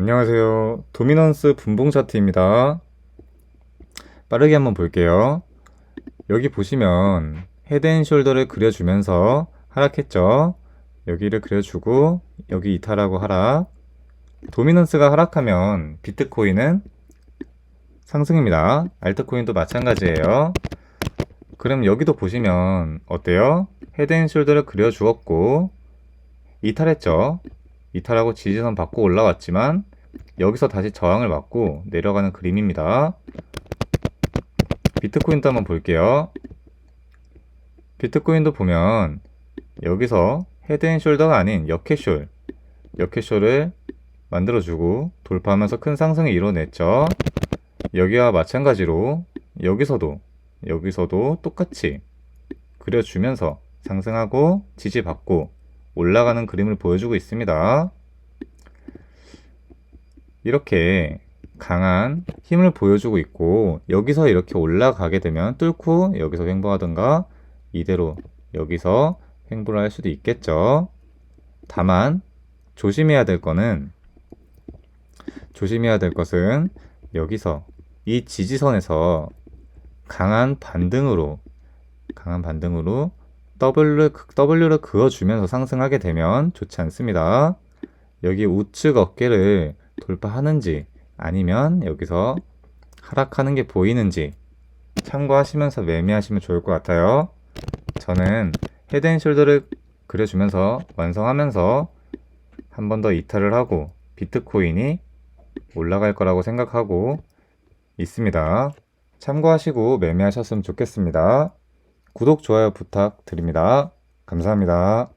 안녕하세요. 도미넌스 분봉 차트입니다. 빠르게 한번 볼게요. 여기 보시면 헤드앤숄더를 그려주면서 하락했죠. 여기를 그려주고 여기 이탈하고 하락. 도미넌스가 하락하면 비트코인은 상승입니다. 알트코인도 마찬가지예요. 그럼 여기도 보시면 어때요? 헤드앤숄더를 그려주었고 이탈했죠. 이탈하고 지지선 받고 올라왔지만 여기서 다시 저항을 맞고 내려가는 그림입니다. 비트코인도 한번 볼게요. 비트코인도 보면 여기서 헤드앤숄더가 아닌 역캐숄, 역캐숄을 만들어주고 돌파하면서 큰 상승을 이뤄냈죠. 여기와 마찬가지로 여기서도 여기서도 똑같이 그려주면서 상승하고 지지받고 올라가는 그림을 보여주고 있습니다. 이렇게 강한 힘을 보여주고 있고 여기서 이렇게 올라가게 되면 뚫고 여기서 횡보하든가 이대로 여기서 횡보를 할 수도 있겠죠. 다만 조심해야 될 거는 조심해야 될 것은 여기서 이 지지선에서 강한 반등으로 강한 반등으로 W를, W를 그어주면서 상승하게 되면 좋지 않습니다. 여기 우측 어깨를 돌파하는지 아니면 여기서 하락하는 게 보이는지 참고하시면서 매매하시면 좋을 것 같아요. 저는 헤드앤숄더를 그려주면서 완성하면서 한 번 더 이탈을 하고 비트코인이 올라갈 거라고 생각하고 있습니다. 참고하시고 매매하셨으면 좋겠습니다. 구독, 좋아요 부탁드립니다. 감사합니다.